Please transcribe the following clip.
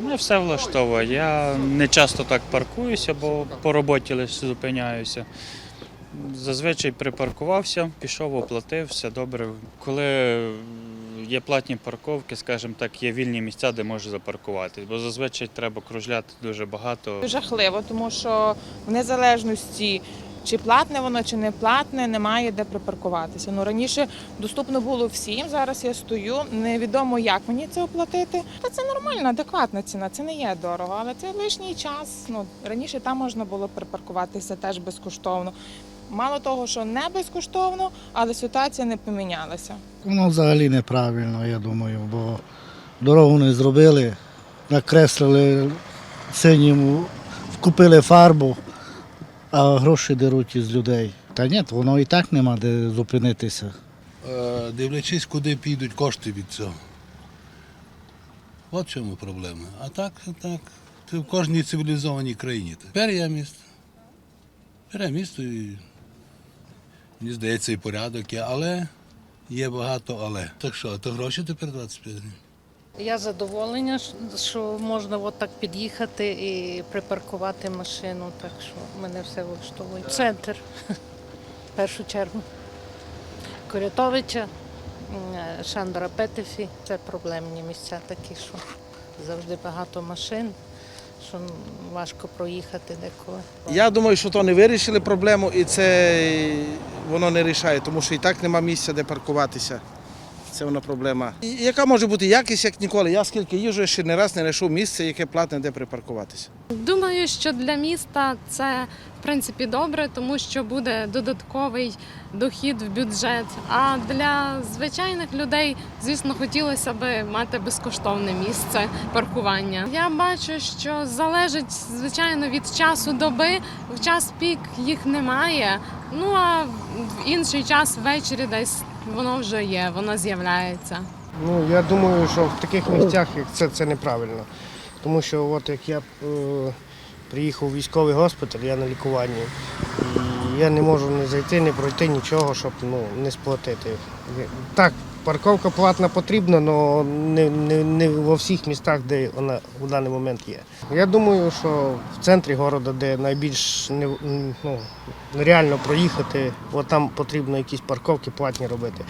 Мене все влаштовує. Я не часто так паркуюся, бо по роботі лише зупиняюся. Зазвичай припаркувався, пішов, оплатив, все добре. Коли є платні парковки, скажімо так, є вільні місця, де можу запаркуватись, бо зазвичай треба кружляти дуже багато. Жахливо, тому що в незалежності. Чи платне воно, чи не платне, немає де припаркуватися. Ну раніше доступно було всім. Зараз я стою. Невідомо, як мені це оплатити. Та це нормальна, адекватна ціна. Це не є дорого, але це лишній час. Ну раніше там можна було припаркуватися теж безкоштовно. Мало того, що не безкоштовно, але ситуація не помінялася. Воно взагалі неправильно, я думаю, бо дорогу не зробили, накреслили синьому, вкупили фарбу, а гроші деруть із людей. Та ні, воно і так нема де зупинитися. Е, дивлячись, куди підуть кошти від цього. От в чому проблема. А так, так. Це в кожній цивілізованій країні. Тепер є місто. Є місто і мені здається, і порядок є, але є багато але. Так що, то гроші тепер 25 гривень. Я задоволена, що можна от так під'їхати і припаркувати машину, так що мене все влаштовує. Центр, в першу чергу. Корятовича, м, Шандора Петефі це проблемні місця такі, що завжди багато машин, що важко проїхати деколи. Я думаю, що то не вирішили проблему і це воно не рішає, тому що і так нема місця, де паркуватися. Це вона проблема. І яка може бути якість, як ніколи? Я скільки їжджу, я ще не раз не знайшов місце, яке платне, де припаркуватися. Думаю, що для міста це в принципі добре, тому що буде додатковий дохід в бюджет. А для звичайних людей, звісно, хотілося б мати безкоштовне місце паркування. Я бачу, що залежить звичайно від часу доби. В час пік їх немає. Ну а в інший час ввечері десь воно вже є, воно з'являється. Ну, я думаю, що в таких місцях це, це неправильно. Тому що от як я е, приїхав у військовий госпіталь, я на лікуванні, і я не можу не зайти, не пройти нічого, щоб ну, не сплатити. Так, парковка платна потрібна, але не, не, не во всіх містах, де вона в даний момент є. Я думаю, що в центрі міста, де найбільш не, ну, нереально проїхати, от там потрібно якісь парковки платні робити.